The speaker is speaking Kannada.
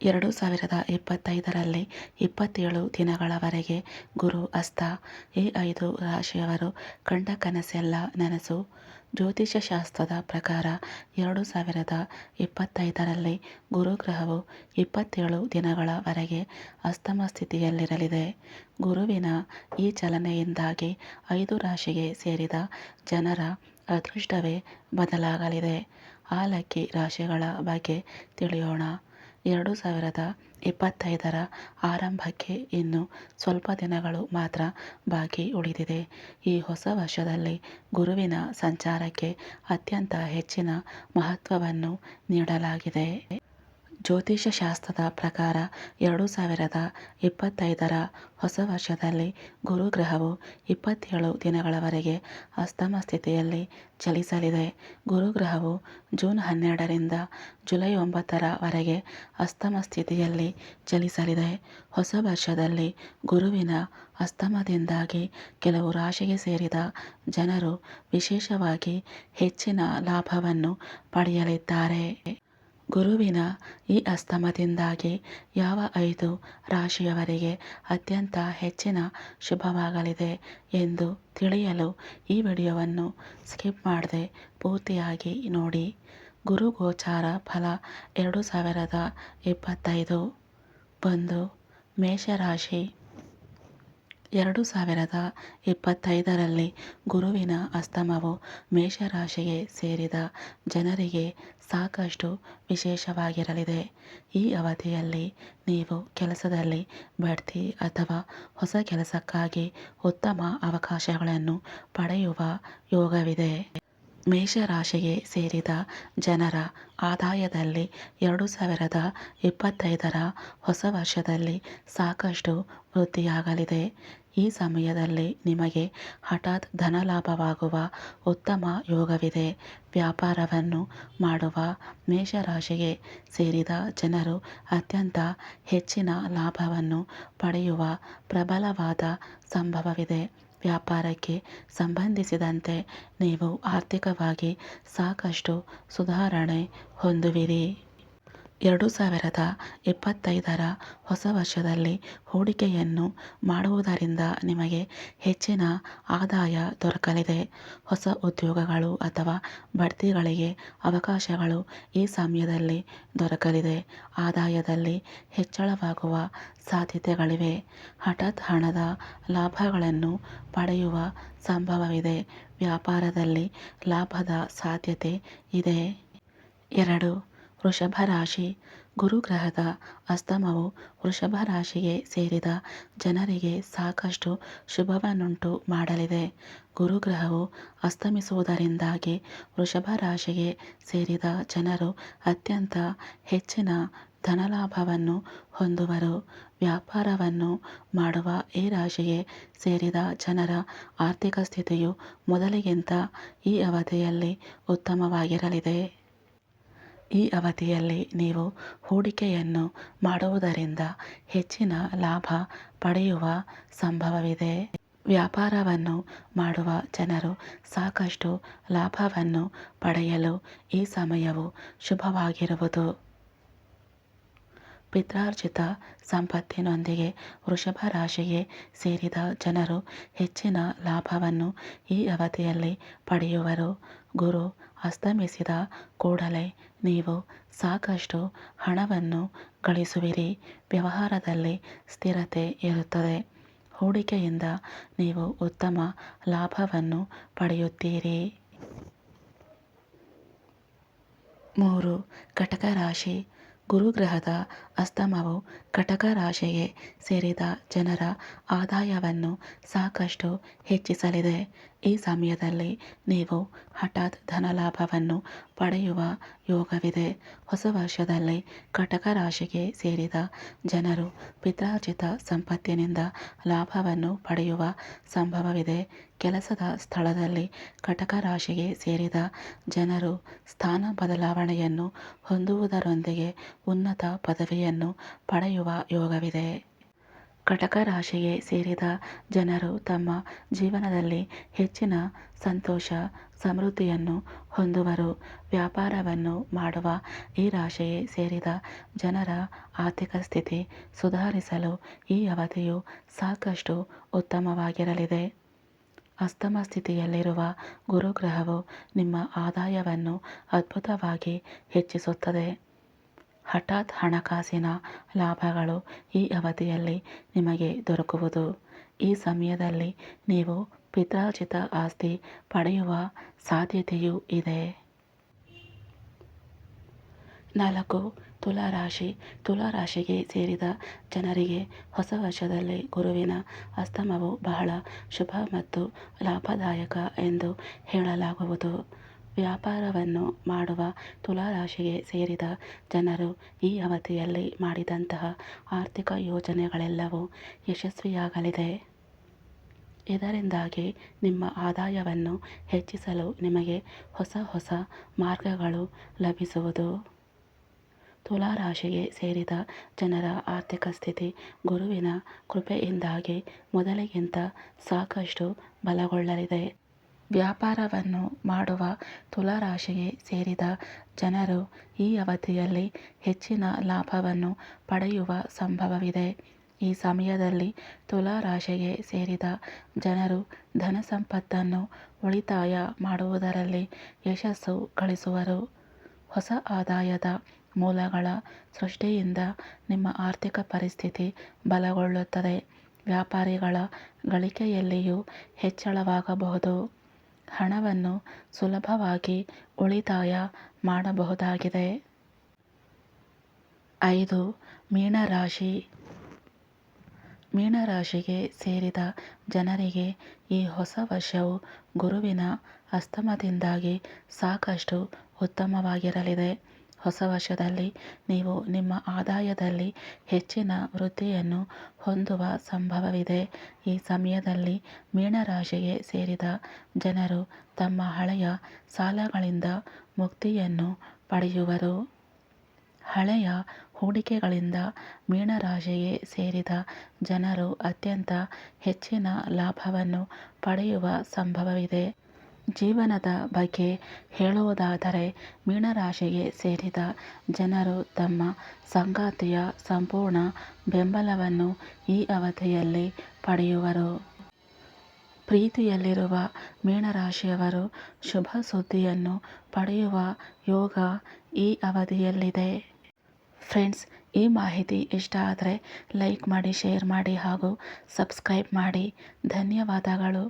ಎರಡು ಸಾವಿರದ ಇಪ್ಪತ್ತೈದರಲ್ಲಿ ಇಪ್ಪತ್ತೇಳು ದಿನಗಳವರೆಗೆ ಗುರು ಅಸ್ತ ಈ ಐದು ರಾಶಿಯವರು ಕಂಡ ಕನಸೆಲ್ಲ ನನಸು. ಜ್ಯೋತಿಷ್ಯ ಶಾಸ್ತ್ರದ ಪ್ರಕಾರ ಎರಡು ಸಾವಿರದ ಇಪ್ಪತ್ತೈದರಲ್ಲಿ ಗುರುಗ್ರಹವು ಇಪ್ಪತ್ತೇಳು ದಿನಗಳವರೆಗೆ ಅಸ್ತಮ ಸ್ಥಿತಿಯಲ್ಲಿರಲಿದೆ. ಗುರುವಿನ ಈ ಚಲನೆಯಿಂದಾಗಿ ಐದು ರಾಶಿಗೆ ಸೇರಿದ ಜನರ ಅದೃಷ್ಟವೇ ಬದಲಾಗಲಿದೆ. ಆ ಲಕ್ಕಿ ರಾಶಿಗಳ ಬಗ್ಗೆ ತಿಳಿಯೋಣ. ಎರಡು ಸಾವಿರದ ಇಪ್ಪತ್ತೈದರ ಆರಂಭಕ್ಕೆ ಇನ್ನು ಸ್ವಲ್ಪ ದಿನಗಳು ಮಾತ್ರ ಬಾಕಿ ಉಳಿದಿದೆ. ಈ ಹೊಸ ವರ್ಷದಲ್ಲಿ ಗುರುವಿನ ಸಂಚಾರಕ್ಕೆ ಅತ್ಯಂತ ಹೆಚ್ಚಿನ ಮಹತ್ವವನ್ನು ನೀಡಲಾಗಿದೆ. ಜ್ಯೋತಿಷ್ಯ ಶಾಸ್ತ್ರದ ಪ್ರಕಾರ ಎರಡು ಸಾವಿರದ ಇಪ್ಪತ್ತೈದರ ಹೊಸ ವರ್ಷದಲ್ಲಿ ಗುರು ಗ್ರಹವು ಇಪ್ಪತ್ತೇಳು ದಿನಗಳವರೆಗೆ ಅಸ್ತಮ ಸ್ಥಿತಿಯಲ್ಲಿ ಚಲಿಸಲಿದೆ. ಗುರು ಗ್ರಹವು ಜೂನ್ ಹನ್ನೆರಡರಿಂದ ಜುಲೈ ಒಂಬತ್ತರವರೆಗೆ ಅಸ್ತಮ ಸ್ಥಿತಿಯಲ್ಲಿ ಚಲಿಸಲಿದೆ. ಹೊಸ ವರ್ಷದಲ್ಲಿ ಗುರುವಿನ ಅಸ್ತಮದಿಂದಾಗಿ ಕೆಲವು ರಾಶಿಗೆ ಸೇರಿದ ಜನರು ವಿಶೇಷವಾಗಿ ಹೆಚ್ಚಿನ ಲಾಭವನ್ನು ಪಡೆಯಲಿದ್ದಾರೆ. ಗುರುವಿನ ಈ ಅಸ್ತಮದಿಂದಾಗಿ ಯಾವ ಐದು ರಾಶಿಯವರಿಗೆ ಅತ್ಯಂತ ಹೆಚ್ಚಿನ ಶುಭವಾಗಲಿದೆ ಎಂದು ತಿಳಿಯಲು ಈ ವಿಡಿಯೋವನ್ನು ಸ್ಕಿಪ್ ಮಾಡದೆ ಪೂರ್ತಿಯಾಗಿ ನೋಡಿ. ಗುರು ಗೋಚಾರ ಫಲ ಎರಡು ಸಾವಿರದ ಇಪ್ಪತ್ತೈದು. ಒಂದು ಮೇಷರಾಶಿ. ಎರಡು ಸಾವಿರದ ಇಪ್ಪತ್ತೈದರಲ್ಲಿ ಗುರುವಿನ ಅಸ್ತಮವು ಮೇಷರಾಶಿಗೆ ಸೇರಿದ ಜನರಿಗೆ ಸಾಕಷ್ಟು ವಿಶೇಷವಾಗಿರಲಿದೆ. ಈ ಅವಧಿಯಲ್ಲಿ ನೀವು ಕೆಲಸದಲ್ಲಿ ಬಡ್ತಿ ಅಥವಾ ಹೊಸ ಕೆಲಸಕ್ಕಾಗಿ ಉತ್ತಮ ಅವಕಾಶಗಳನ್ನು ಪಡೆಯುವ ಯೋಗವಿದೆ. ಮೇಷರಾಶಿಗೆ ಸೇರಿದ ಜನರ ಆದಾಯದಲ್ಲಿ ಎರಡು ಸಾವಿರದ ಇಪ್ಪತ್ತೈದರ ಹೊಸ ವರ್ಷದಲ್ಲಿ ಸಾಕಷ್ಟು ವೃದ್ಧಿಯಾಗಲಿದೆ. ಈ ಸಮಯದಲ್ಲಿ ನಿಮಗೆ ಹಠಾತ್ ಧನಲಾಭವಾಗುವ ಉತ್ತಮ ಯೋಗವಿದೆ. ವ್ಯಾಪಾರವನ್ನು ಮಾಡುವ ಮೇಷರಾಶಿಗೆ ಸೇರಿದ ಜನರು ಅತ್ಯಂತ ಹೆಚ್ಚಿನ ಲಾಭವನ್ನು ಪಡೆಯುವ ಪ್ರಬಲವಾದ ಸಂಭವವಿದೆ. ವ್ಯಾಪಾರಕ್ಕೆ ಸಂಬಂಧಿಸಿದಂತೆ ನೀವು ಆರ್ಥಿಕವಾಗಿ ಸಾಕಷ್ಟು ಸುಧಾರಣೆ ಹೊಂದುವಿರಿ. ಎರಡು ಸಾವಿರದ ಇಪ್ಪತ್ತೈದರ ಹೊಸ ವರ್ಷದಲ್ಲಿ ಹೂಡಿಕೆಯನ್ನು ಮಾಡುವುದರಿಂದ ನಿಮಗೆ ಹೆಚ್ಚಿನ ಆದಾಯ ದೊರಕಲಿದೆ. ಹೊಸ ಉದ್ಯೋಗಗಳು ಅಥವಾ ಬಡ್ತಿಗಳಿಗೆ ಅವಕಾಶಗಳು ಈ ಸಮಯದಲ್ಲಿ ದೊರಕಲಿದೆ. ಆದಾಯದಲ್ಲಿ ಹೆಚ್ಚಳವಾಗುವ ಸಾಧ್ಯತೆಗಳಿವೆ. ಹಠಾತ್ ಹಣದ ಲಾಭಗಳನ್ನು ಪಡೆಯುವ ಸಂಭವವಿದೆ. ವ್ಯಾಪಾರದಲ್ಲಿ ಲಾಭದ ಸಾಧ್ಯತೆ ಇದೆ. ಎರಡು ವೃಷಭ ರಾಶಿ ಗುರುಗ್ರಹದ ಅಸ್ತಮವು ವೃಷಭ ರಾಶಿಗೆ ಸೇರಿದ ಜನರಿಗೆ ಸಾಕಷ್ಟು ಶುಭವನ್ನುಂಟು ಮಾಡಲಿದೆ. ಗುರುಗ್ರಹವು ಅಸ್ತಮಿಸುವುದರಿಂದಾಗಿ ವೃಷಭ ರಾಶಿಗೆ ಸೇರಿದ ಜನರು ಅತ್ಯಂತ ಹೆಚ್ಚಿನ ಧನಲಾಭವನ್ನು ಹೊಂದುವರು. ವ್ಯಾಪಾರವನ್ನು ಮಾಡುವ ಈ ರಾಶಿಗೆ ಸೇರಿದ ಜನರ ಆರ್ಥಿಕ ಸ್ಥಿತಿಯು ಮೊದಲಿಗಿಂತ ಈ ಅವಧಿಯಲ್ಲಿ ಉತ್ತಮವಾಗಿರಲಿದೆ. ಈ ಅವಧಿಯಲ್ಲಿ ನೀವು ಹೂಡಿಕೆಯನ್ನು ಮಾಡುವುದರಿಂದ ಹೆಚ್ಚಿನ ಲಾಭ ಪಡೆಯುವ ಸಂಭವವಿದೆ. ವ್ಯಾಪಾರವನ್ನು ಮಾಡುವ ಜನರು ಸಾಕಷ್ಟು ಲಾಭವನ್ನು ಪಡೆಯಲು ಈ ಸಮಯವು ಶುಭವಾಗಿರುವುದು. ಪಿತ್ರಾರ್ಜಿತ ಸಂಪತ್ತಿನೊಂದಿಗೆ ವೃಷಭ ರಾಶಿಗೆ ಸೇರಿದ ಜನರು ಹೆಚ್ಚಿನ ಲಾಭವನ್ನು ಈ ಅವಧಿಯಲ್ಲಿ ಪಡೆಯುವರು. ಗುರು ಅಸ್ತಮಿಸಿದ ಕೂಡಲೇ ನೀವು ಸಾಕಷ್ಟು ಹಣವನ್ನು ಗಳಿಸುವಿರಿ. ವ್ಯವಹಾರದಲ್ಲಿ ಸ್ಥಿರತೆ ಇರುತ್ತದೆ. ಹೂಡಿಕೆಯಿಂದ ನೀವು ಉತ್ತಮ ಲಾಭವನ್ನು ಪಡೆಯುತ್ತೀರಿ. ಮೂರು ಕಟಕ ರಾಶಿ ಗುರುಗ್ರಹದ ಅಸ್ತಮವು ಕಟಕ ರಾಶಿಗೆ ಸೇರಿದ ಜನರ ಆದಾಯವನ್ನು ಸಾಕಷ್ಟು ಹೆಚ್ಚಿಸಲಿದೆ. ಈ ಸಮಯದಲ್ಲಿ ನೀವು ಹಠಾತ್ ಧನಲಾಭವನ್ನು ಪಡೆಯುವ ಯೋಗವಿದೆ. ಹೊಸ ವರ್ಷದಲ್ಲಿ ಕಟಕ ರಾಶಿಗೆ ಸೇರಿದ ಜನರು ಪಿತ್ರಾರ್ಜಿತ ಸಂಪತ್ತಿನಿಂದ ಲಾಭವನ್ನು ಪಡೆಯುವ ಸಂಭವವಿದೆ. ಕೆಲಸದ ಸ್ಥಳದಲ್ಲಿ ಕಟಕ ರಾಶಿಗೆ ಸೇರಿದ ಜನರು ಸ್ಥಾನ ಬದಲಾವಣೆಯನ್ನು ಹೊಂದುವುದರೊಂದಿಗೆ ಉನ್ನತ ಪದವಿಯನ್ನು ಪಡೆಯುವ ಯೋಗವಿದೆ. ಕಟಕ ರಾಶಿಗೆ ಸೇರಿದ ಜನರು ತಮ್ಮ ಜೀವನದಲ್ಲಿ ಹೆಚ್ಚಿನ ಸಂತೋಷ, ಸಮೃದ್ಧಿಯನ್ನು ಹೊಂದುವರು. ವ್ಯಾಪಾರವನ್ನು ಮಾಡುವ ಈ ರಾಶಿಗೆ ಸೇರಿದ ಜನರ ಆರ್ಥಿಕ ಸ್ಥಿತಿ ಸುಧಾರಿಸಲು ಈ ಅವಧಿಯು ಸಾಕಷ್ಟು ಉತ್ತಮವಾಗಿರಲಿದೆ. ಅಸ್ತಮ ಸ್ಥಿತಿಯಲ್ಲಿರುವ ಗುರುಗ್ರಹವು ನಿಮ್ಮ ಆದಾಯವನ್ನು ಅದ್ಭುತವಾಗಿ ಹೆಚ್ಚಿಸುತ್ತದೆ. ಹಠಾತ್ ಹಣಕಾಸಿನ ಲಾಭಗಳು ಈ ಅವಧಿಯಲ್ಲಿ ನಿಮಗೆ ದೊರಕುವುದು. ಈ ಸಮಯದಲ್ಲಿ ನೀವು ಪಿತ್ರಾರ್ಜಿತ ಆಸ್ತಿ ಪಡೆಯುವ ಸಾಧ್ಯತೆಯೂ ಇದೆ. ನಾಲ್ಕು, ತುಲಾರಾಶಿ. ತುಲಾರಾಶಿಗೆ ಸೇರಿದ ಜನರಿಗೆ ಹೊಸ ವರ್ಷದಲ್ಲಿ ಗುರುವಿನ ಅಸ್ತಮವು ಬಹಳ ಶುಭ ಮತ್ತು ಲಾಭದಾಯಕ ಎಂದು ಹೇಳಲಾಗುವುದು. ವ್ಯಾಪಾರವನ್ನು ಮಾಡುವ ತುಲಾರಾಶಿಗೆ ಸೇರಿದ ಜನರು ಈ ಅವಧಿಯಲ್ಲಿ ಮಾಡಿದಂತಹ ಆರ್ಥಿಕ ಯೋಜನೆಗಳೆಲ್ಲವೂ ಯಶಸ್ವಿಯಾಗಲಿದೆ. ಇದರಿಂದಾಗಿ ನಿಮ್ಮ ಆದಾಯವನ್ನು ಹೆಚ್ಚಿಸಲು ನಿಮಗೆ ಹೊಸ ಹೊಸ ಮಾರ್ಗಗಳು ಲಭಿಸುವುದು. ತುಲಾರಾಶಿಗೆ ಸೇರಿದ ಜನರ ಆರ್ಥಿಕ ಸ್ಥಿತಿ ಗುರುವಿನ ಕೃಪೆಯಿಂದಾಗಿ ಮೊದಲಿಗಿಂತ ಸಾಕಷ್ಟು ಬಲಗೊಳ್ಳಲಿದೆ. ವ್ಯಾಪಾರವನ್ನು ಮಾಡುವ ತುಲಾರಾಶಿಗೆ ಸೇರಿದ ಜನರು ಈ ಅವಧಿಯಲ್ಲಿ ಹೆಚ್ಚಿನ ಲಾಭವನ್ನು ಪಡೆಯುವ ಸಂಭವವಿದೆ. ಈ ಸಮಯದಲ್ಲಿ ತುಲಾರಾಶಿಗೆ ಸೇರಿದ ಜನರು ಧನ ಸಂಪತ್ತನ್ನು ಉಳಿತಾಯ ಮಾಡುವುದರಲ್ಲಿ ಯಶಸ್ಸು ಗಳಿಸುವರು. ಹೊಸ ಆದಾಯದ ಮೂಲಗಳ ಸೃಷ್ಟಿಯಿಂದ ನಿಮ್ಮ ಆರ್ಥಿಕ ಪರಿಸ್ಥಿತಿ ಬಲಗೊಳ್ಳುತ್ತದೆ. ವ್ಯಾಪಾರಿಗಳ ಗಳಿಕೆಯಲ್ಲಿಯೂ ಹೆಚ್ಚಳವಾಗಬಹುದು. ಹಣವನ್ನು ಸುಲಭವಾಗಿ ಉಳಿತಾಯ ಮಾಡಬಹುದಾಗಿದೆ. ಐದು, ಮೀನರಾಶಿ. ಮೀನರಾಶಿಗೆ ಸೇರಿದ ಜನರಿಗೆ ಈ ಹೊಸ ವರ್ಷವು ಗುರುವಿನ ಅಸ್ತಮದಿಂದಾಗಿ ಸಾಕಷ್ಟು ಉತ್ತಮವಾಗಿರಲಿದೆ. ಹೊಸ ವರ್ಷದಲ್ಲಿ ನೀವು ನಿಮ್ಮ ಆದಾಯದಲ್ಲಿ ಹೆಚ್ಚಿನ ವೃದ್ಧಿಯನ್ನು ಹೊಂದುವ ಸಂಭವವಿದೆ. ಈ ಸಮಯದಲ್ಲಿ ಮೀನರಾಶಿಗೆ ಸೇರಿದ ಜನರು ತಮ್ಮ ಹಳೆಯ ಸಾಲಗಳಿಂದ ಮುಕ್ತಿಯನ್ನು ಪಡೆಯುವರು. ಹಳೆಯ ಹೂಡಿಕೆಗಳಿಂದ ಮೀನರಾಶಿಗೆ ಸೇರಿದ ಜನರು ಅತ್ಯಂತ ಹೆಚ್ಚಿನ ಲಾಭವನ್ನು ಪಡೆಯುವ ಸಂಭವವಿದೆ. ಜೀವನದ ಬಗ್ಗೆ ಹೇಳುವುದಾದರೆ ಮೀನರಾಶಿಗೆ ಸೇರಿದ ಜನರು ತಮ್ಮ ಸಂಗಾತಿಯ ಸಂಪೂರ್ಣ ಬೆಂಬಲವನ್ನು ಈ ಅವಧಿಯಲ್ಲಿ ಪಡೆಯುವರು. ಪ್ರೀತಿಯಲ್ಲಿರುವ ಮೀನರಾಶಿಯವರು ಶುಭ ಸುದ್ದಿಯನ್ನು ಪಡೆಯುವ ಯೋಗ ಈ ಅವಧಿಯಲ್ಲಿದೆ. ಫ್ರೆಂಡ್ಸ್, ಈ ಮಾಹಿತಿ ಇಷ್ಟ ಆದರೆ ಲೈಕ್ ಮಾಡಿ, ಶೇರ್ ಮಾಡಿ ಹಾಗೂ ಸಬ್ಸ್ಕ್ರೈಬ್ ಮಾಡಿ. ಧನ್ಯವಾದಗಳು.